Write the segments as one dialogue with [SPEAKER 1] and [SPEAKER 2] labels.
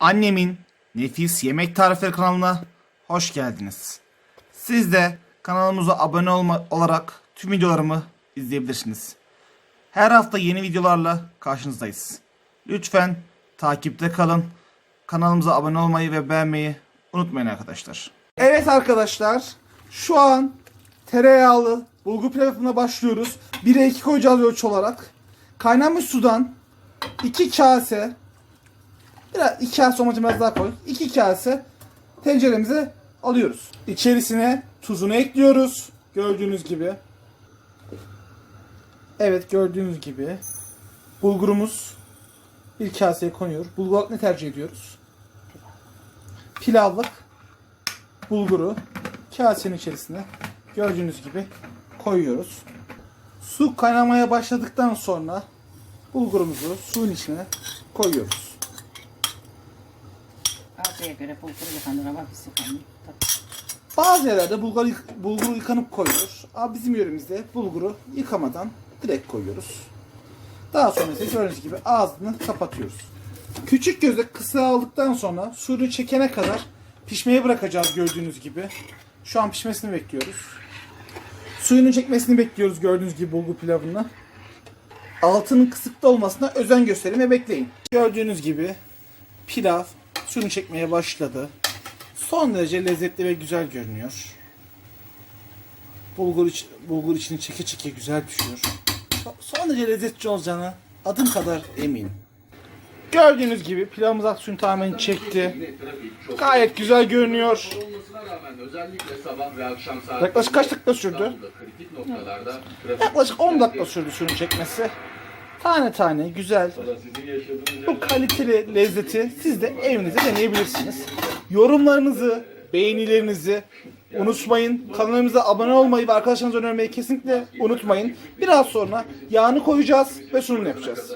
[SPEAKER 1] Annemin Nefis Yemek Tarifleri kanalına hoş geldiniz. Siz de kanalımıza abone olma olarak tüm videolarımı izleyebilirsiniz. Her hafta yeni videolarla karşınızdayız. Lütfen takipte kalın. Kanalımıza abone olmayı ve beğenmeyi unutmayın arkadaşlar. Evet arkadaşlar, şu an tereyağlı bulgur pilavına başlıyoruz. 1'e 2 koyacağız ölçü olarak. Kaynamış sudan 2 kase Biraz iki kase olmaca biraz daha koy. İki kase tenceremize alıyoruz. İçerisine tuzunu ekliyoruz. Gördüğünüz gibi. Evet gördüğünüz gibi. Bulgurumuz bir kaseye konuyor. Bulgur ne tercih ediyoruz? Pilavlık bulguru kasenin içerisine gördüğünüz gibi koyuyoruz. Su kaynamaya başladıktan sonra bulgurumuzu suyun içine koyuyoruz.
[SPEAKER 2] Ağzıya göre bulgur yıkanır ama biz yıkanır.
[SPEAKER 1] Bazı yerlerde bulgur, yık- bulgur yıkanıp koyulur. Ama bizim yöremizde bulguru yıkamadan direkt koyuyoruz. Daha sonra ise gördüğünüz gibi ağzını kapatıyoruz. Küçük gözle kısa aldıktan sonra suyunu çekene kadar pişmeye bırakacağız gördüğünüz gibi. Şu an pişmesini bekliyoruz. Suyunu çekmesini bekliyoruz gördüğünüz gibi bulgur pilavını. Altının kısıkta olmasına özen gösterin ve bekleyin. Gördüğünüz gibi pilav suyunu çekmeye başladı. Son derece lezzetli ve güzel görünüyor. Bulgur, iç, bulgur içini çeke çeke güzel pişiyor. So- Son derece lezzetli olacağını adım kadar eminim. Gördüğünüz gibi pilavımız ak suyunu tamamen çekti. Gayet güzel görünüyor. Yaklaşık kaç dakika sürdü? Yaklaşık 10 dakika sürdü suyunu çekmesi. Tane tane güzel bu kaliteli lezzeti siz de evinizde deneyebilirsiniz. Yorumlarınızı, beğenilerinizi unutmayın. Kanalımıza abone olmayı ve arkadaşlarınıza önermeyi kesinlikle unutmayın. Biraz sonra yağını koyacağız ve sunumunu yapacağız.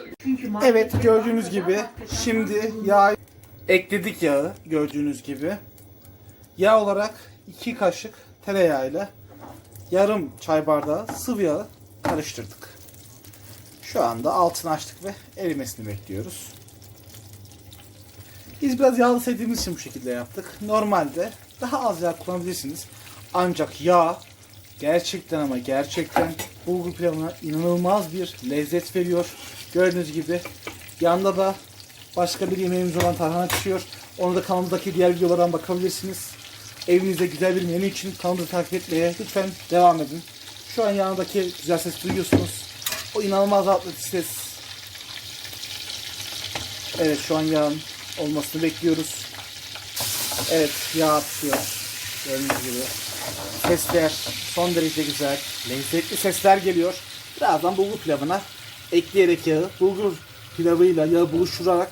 [SPEAKER 1] Evet gördüğünüz gibi şimdi yağ ekledik yağı gördüğünüz gibi. Yağ olarak 2 kaşık tereyağıyla yarım çay bardağı sıvı yağı karıştırdık. Şu anda altını açtık ve erimesini bekliyoruz. Biz biraz yağlı sevdiğimiz için bu şekilde yaptık. Normalde daha az yağ kullanabilirsiniz. Ancak yağ gerçekten ama gerçekten bulgur pilavına inanılmaz bir lezzet veriyor. Gördüğünüz gibi yanında da başka bir yemeğimiz olan tarhana pişiyor. Onu da kanalımızdaki diğer videolardan bakabilirsiniz. Evinizde güzel bir menü için kanalımızı takip etmeye lütfen devam edin. Şu an yanındaki güzel ses duyuyorsunuz. O inanılmaz rahatlatıcı ses. Evet şu an yağın olmasını bekliyoruz. Evet yağ atıyor. Gördüğünüz gibi. Sesler son derece güzel. Lezzetli sesler geliyor. Birazdan bulgur pilavına ekleyerek yağı bulgur pilavıyla yağı buluşturarak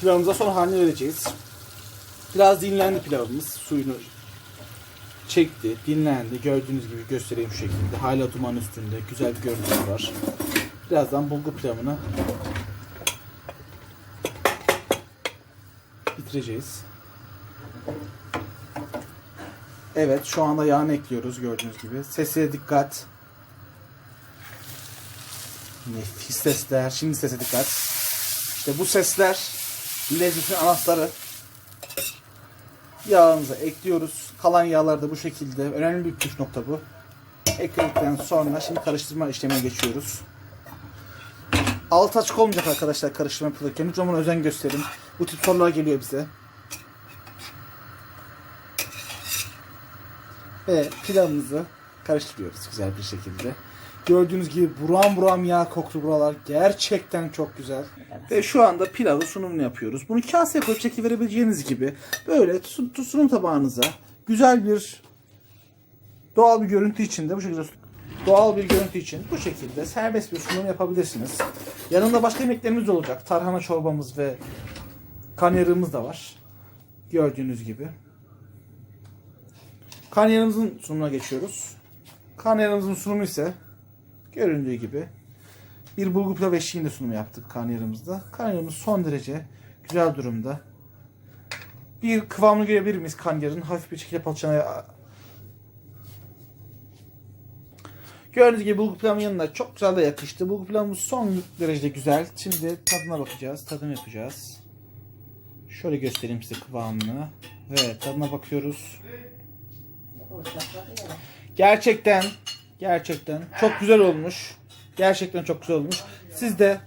[SPEAKER 1] pilavımıza son halini vereceğiz. Biraz dinlendi pilavımız. Suyunu çekti, dinlendi. Gördüğünüz gibi göstereyim şu şekilde. Hala duman üstünde. Güzel bir görüntüsü var. Birazdan bulgur pilavını bitireceğiz. Evet şu anda yağını ekliyoruz gördüğünüz gibi. Sese dikkat. Nefis sesler. Şimdi sese dikkat. İşte bu sesler lezzetin anahtarı. Yağımızı ekliyoruz. Kalan yağlar da bu şekilde. Önemli bir püf nokta bu. Ekledikten sonra şimdi karıştırma işlemine geçiyoruz. Alt açık olmayacak arkadaşlar karıştırma yapılırken. Lütfen buna özen gösterin. Bu tip sorular geliyor bize. Ve pilavımızı karıştırıyoruz güzel bir şekilde. Gördüğünüz gibi buram buram yağ koktu buralar. Gerçekten çok güzel. Ve şu anda pilavı sunumunu yapıyoruz. Bunu kaseye koyup şekil verebileceğiniz gibi böyle sun- sunum tabağınıza güzel bir doğal bir görüntü içinde bu şekilde doğal bir görüntü için bu şekilde serbest bir sunum yapabilirsiniz. Yanında başka yemeklerimiz olacak. Tarhana çorbamız ve karnıyarığımız da var. Gördüğünüz gibi. Karnıyarımızın sunumuna geçiyoruz. Karnıyarımızın sunumu ise göründüğü gibi bir bulgur pilav eşliğinde sunumu yaptık karnıyarımızda. Karnıyarımız son derece güzel durumda. Bir kıvamını görebilir miyiz karnıyarın? Hafif bir şekilde palçanaya Gördüğünüz gibi bulgur pilavın yanında çok güzel de yakıştı. Bulgur pilavımız son derecede güzel. Şimdi tadına bakacağız. Tadını yapacağız. Şöyle göstereyim size kıvamını. Ve tadına bakıyoruz. Gerçekten gerçekten çok güzel olmuş. Gerçekten çok güzel olmuş. Siz de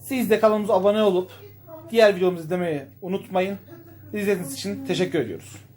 [SPEAKER 1] siz de kanalımıza abone olup diğer videomuzu izlemeyi unutmayın. İzlediğiniz için teşekkür ediyoruz.